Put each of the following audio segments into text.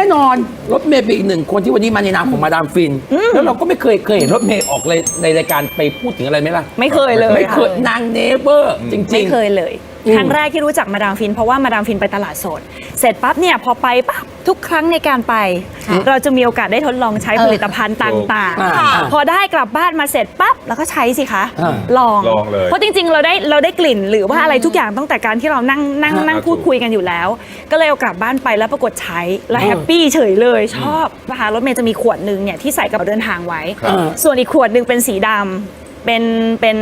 น่นอนรถเมย์เป็นอีกหนึ่งคนที่วันนี้มาในนามของมาดามฟิน แล้วเราก็ไม่เคยเคยเห็นรถเมย์ออกเลยในรายการไปพูดถึงอะไรไหมล่ะ ไม่เคยเลยไม่เคยค่ะ นางเนเบอร์จริงๆ ไม่เคยเลย อืม ครั้งแรกที่รู้จักมาดามฟิน เพราะว่ามาดามฟินไปตลาดสด เสร็จปั๊บเนี่ยพอไปปั๊บทุกครั้งในการไปเราจะมีโอกาสได้ทดลองใช้ผลิตภัณฑ์ต่างอ่าๆพอได้กลับบ้านมาเสร็จปั๊บแล้วก็ใช้สิคะอ่า ลองลองเลยเพราะจริงๆ เราได้เราได้กลิ่นหรือว่าอะไรทุกอย่างตั้งแต่การที่เรานั่งนั่งอ่านั่งพูดคุยกันอยู่แล้ว ก็เลยเอากลับบ้านไปแล้วปรากฏใช้แล้วแฮปปี้เฉยเลยชอบนะคะรถเมย์จะมีขวดหนึ่งเนี่ยที่ใส่กระเป๋าเดินทางไว้ ครับส่วนอีกขวดหนึ่งเป็นสีดำเป็นเป็น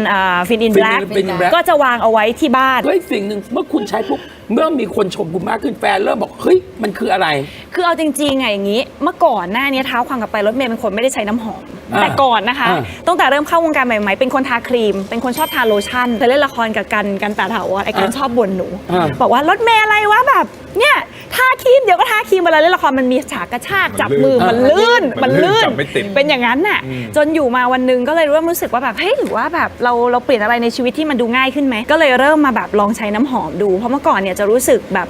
ฟินอิน Fin แบล็ก in- Fin in Black ก็จะวางเอาไว้ที่บ้าน เฮ้ยสิ่งหนึ่งเมื่อคุณใช้ปุ๊บเมื่อมีคนชมคุณมากขึ้นแฟนเริ่มบอกเฮ้ยมันคืออะไร คือเอาจริงๆไงอย่างนี้ เมื่อก่อนหน้านี้เท้าความกลับไปรถเมย์เป็นคนไม่ได้ใช้น้ำหอมอ่า แต่ก่อนนะคะอ่าตั้งแต่เริ่มเข้าวงการใหม่ๆ เป็นคนทาครีม เป็นคนชอบทาโลชั่นเคยเล่นละครกับกันกันตาเถาวรไอ้กันชอบบ่นหนูอ่าบอกว่ารถเมย์อะไรวะแบบเนี่ยทาครีมเดี๋ยวก็ทาครีมเวลาเล่นละครมันมีฉากกระชากจับมือมัมันนลื่ลื่นนมันลื่นจับไม่ติดเป็นอย่างนั้นน่ะจนอยู่มาวันหนึงก็เลยเริ่มรู้สึกว่าแบบเฮ้ยหรือว่าแบบเราเราเปลี่ยนอะไรในชีวิตที่มันดูง่ายขึ้นไหมก็เลยเริ่มมาแบบลองใช้น้ำหอมดูเพราะเมื่อก่อนเนี่ยจะรู้สึกแบบ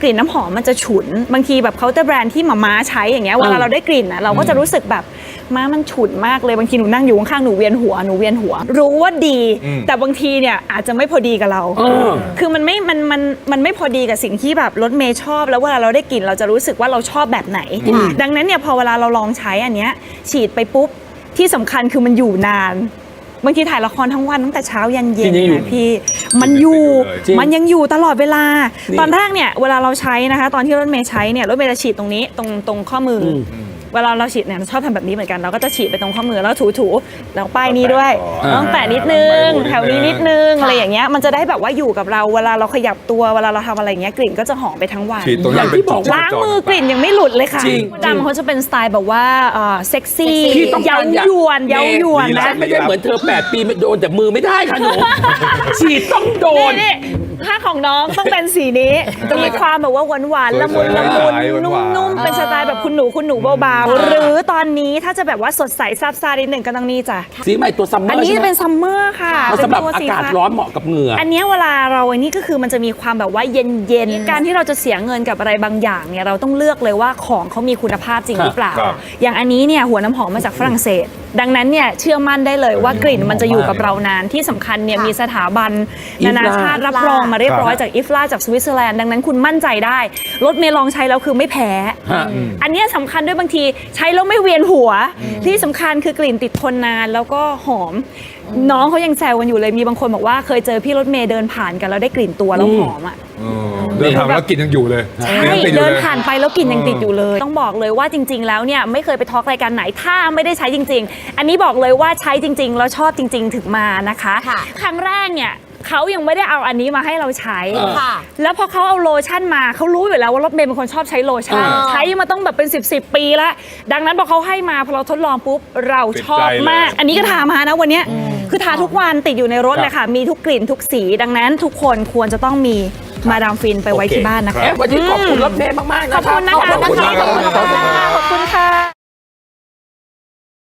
กลิ่นน้ำหอมมันจะฉุน บางทีแบบเคาน์เตอร์แบรนด์ที่หมาม้าใช้อย่างเงี้ยเวลาเราได้กลิ่นนะเราก็จะรู้สึกแบบม้ามันฉุนมากเลยบางทีหนูนั่งอยู่ข้างๆหนูเวียนหัวหนูเวียนหัว รู้ว่าดีอืมแต่บางทีเนี่ยอาจจะไม่พอดีกับเราเออคือมันไม่มันมันมันไม่พอดีกับสิ่งที่แบบรถเมย์ชอบ แล้วเวลาเราได้กลิ่นเราจะรู้สึกว่าเราชอบแบบไหน ดังนั้นเนี่ยพอเวลาเราลองใช้อันเนี้ยฉีดไปปุ๊บที่สำคัญคือมันอยู่นาน บางทีถ่ายละครทั้งวันตั้งแต่เช้ายันเย็นจริงๆอยู่นะพี่มันอยู่จริงมันยังอยู่ตลอดเวลา นี่ ตอนแรกเนี่ยเวลาเราใช้นะคะ ตอนที่รถเมย์ใช้เนี่ยรถเมย์จะฉีดตรงนี้ตรงตรงข้อมืออม เวลาเราฉีดเนี่ยเราชอบทำแบบนี้เหมือนกันเราก็จะฉีดไปตรงข้อมือแล้วถูๆแล้วป้ายนี้ด้วยอ่าต้องแปะนิดนึงใบหูนิดนึง แถวนี้นิดนึงอะไรอย่างเงี้ยมันจะได้แบบว่าอยู่กับเราเวลาเราขยับตัวเวลาเราทำอะไรอย่างเงี้ยกลิ่นก็จะหอมไปทั้งวัน ฉีดตรงนี้อย่างที่บอกล้างมือกลิ่นยังไม่หลุดเลยค่ะจริงดำเขาจะเป็นสไตล์แบบว่าเอ่อเซ็กซี่พี่ต้องเย้าการอยาก ยวนเย้ายวนดีนะแล้วไม่ได้เหมือนเธอ 8 ปีไม่โดนแต่มือไม่ได้ค่ะหนูฉีดต้องโดน นี่ๆ ถ้าของน้องต้องเป็นสีนี้ จะมีความแบบว่าหวานหวานๆละมุนละมุนสวยๆหวานๆนุ่มๆเป็นสไตล์แบบคุณหนูคุณหนูเบาๆหรือตอนนี้ถ้าจะแบบว่าสดใสซับซ่านิดหนึ่งก็ต้องนี่จ้ะสีใหม่ตัวซัมเมออันร์นี้ใช่จะไหมเป็นซัมเมอร์ค่ะมันเป็นสำหรับตัวอาสีกาศฟ้าร้อนเหมาะกับเหงื่อออันเนี้ยเวลาเราอันนี้ก็คือมันจะมีความแบบว่าเย็นๆการที่เราจะเสียเงินกับอะไรบางอย่างเนี่ยเราต้องเลือกเลยว่าของเขามีคุณภาพจริงหรือเปล่าครับอย่างอันนี้เนี่ยหัวน้ำหอมมาจากฝรั่งเศสดังนั้นเนี่ยเชื่อมั่นได้เลยว่ากลิ่นมันจะอยู่กับเรานานที่สำคัญเนี่ยมีสถาบันอิฟลานานาชาติรับรองมาเรียบร้อยจากอิฟลาจากสวิตเซอร์แลนด์ดังนั้นคุณมั่นใจได้รถเมล์ลองใช้แล้วคือไม่แพ้ ฮะ อันเนี้ยสำคัญด้วยบางทีใช้แล้วไม่เวียนหัว ที่สำคัญคือกลิ่นติดทนนานแล้วก็หอม น้องเขายังแซวกันอยู่เลยมีบางคนบอกว่าเคยเจอพี่รถเมย์เดินผ่านกันแล้วได้กลิ่นตัวแล้วหอมอะ เออเดินทางแล้วกลินยังอยู่เลยใช่กลิ่นยังติดอยู่เดินลยผ่านไปแล้วกลิ่นยังติดอยู่เลย ต้องบอกเลยว่าจริง ๆ แล้วเนี่ยไม่เคยไปทอล์กรายการไหนถ้าไม่ได้ใช้จริง ๆ อันนี้บอกเลยว่าใช้จริง ๆ แล้วชอบจริง ๆ ถึงมานะคะค่ะครั้งแรกเนี่ยเขายังไม่ได้เอาอันนี้มาให้เราใช้ค่ะแล้วพอเขาเอาโลชั่นมาเขารู้อยู่แล้วว่ารถเมย์เป็นคนชอบใช้โลชั่นอ่าใช้มาต้องแบบเป็น 10บสปีแล้ว ดังนั้นพอเขาให้มาพอเราทดลองปุ๊บเราชอบมากติดใจเลยอันนี้ก็ทามานะวันเนี้ยคือทาทุกวันติดอยู่ในรถเลยค่ะ มีทุกกลิ่นทุกสี ดังนั้นทุกคนควรจะต้องมี มาดามฟินไปไว้ที่บ้านนะคะเอ๊ะวันนี้ขอบคุณรถเมย์มาก ๆ นะขอบคุณนะคะ ขอบคุณมากขอบคุณค่ะขอบคุณค่ะ